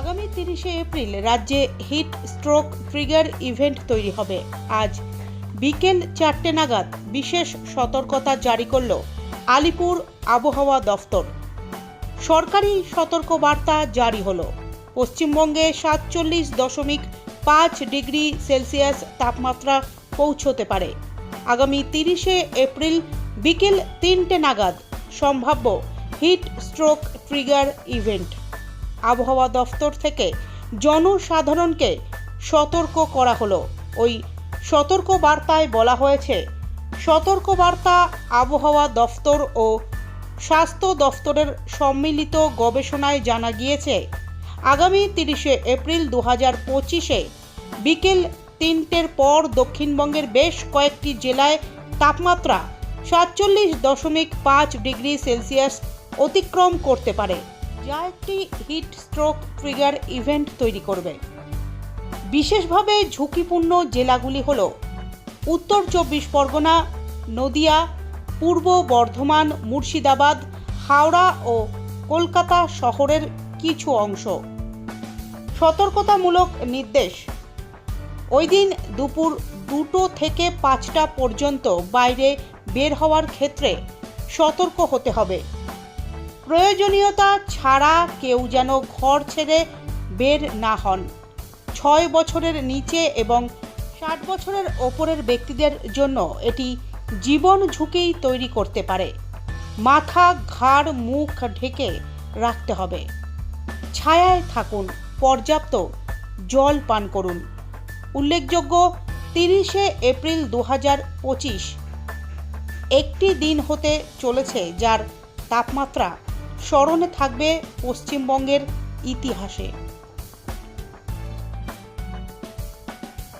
আগামী তিরিশে এপ্রিল রাজ্যে হিট স্ট্রোক ট্রিগার ইভেন্ট তৈরি হবে। আজ বিকেল চারটে নাগাদ বিশেষ সতর্কতা জারি করল আলিপুর আবহাওয়া দফতর। সরকারি সতর্কবার্তা জারি হলো। পশ্চিমবঙ্গে সাতচল্লিশ দশমিক পাঁচ ডিগ্রি সেলসিয়াস তাপমাত্রা পৌঁছতে পারে। আগামী তিরিশে এপ্রিল বিকেল তিনটে নাগাদ সম্ভাব্য হিট স্ট্রোক ট্রিগার ইভেন্ট। আবহাওয়া দফতর থেকে জনসাধারণকে সতর্ক করা হলো। ওই সতর্ক বার্তায় বলা হয়েছে সতর্ক বার্তা আবহাওয়া দফতর ও স্বাস্থ্য দফতরের সম্মিলিত গবেষণায় জানা গিয়েছে, আগামী তিরিশে এপ্রিল দু হাজার পঁচিশে বিকেল তিনটের পর দক্ষিণবঙ্গের বেশ কয়েকটি জেলায় তাপমাত্রা সাতচল্লিশ দশমিক পাঁচ ডিগ্রি সেলসিয়াস অতিক্রম করতে পারে। যা একটি হিট স্ট্রোক ট্রিগার ইভেন্ট তৈরি করবে। বিশেষভাবে ঝুঁকিপূর্ণ জেলাগুলি হল উত্তর চব্বিশ পরগনা, নদিয়া, পূর্ব বর্ধমান, মুর্শিদাবাদ, হাওড়া ও কলকাতা শহরের কিছু অংশ। সতর্কতামূলক নির্দেশ। ওই দিন দুপুর দুটো থেকে পাঁচটা পর্যন্ত বাইরে বের হওয়ার ক্ষেত্রে সতর্ক হতে হবে। প্রয়োজনীয়তা ছাড়া কেউ যেন ঘর ছেড়ে বের না হন। ছয় বছরের নিচে এবং ষাট বছরের ওপরের ব্যক্তিদের জন্য এটি জীবন ঝুঁকি তৈরি করতে পারে। মাথা, ঘাড়, মুখ ঢেকে রাখতে হবে। ছায়ায় থাকুন, পর্যাপ্ত জল পান করুন। উল্লেখযোগ্য, তিরিশে এপ্রিল দু হাজার পঁচিশ একটি দিন হতে চলেছে যার তাপমাত্রা স্মরণে থাকবে পশ্চিমবঙ্গের ইতিহাসে।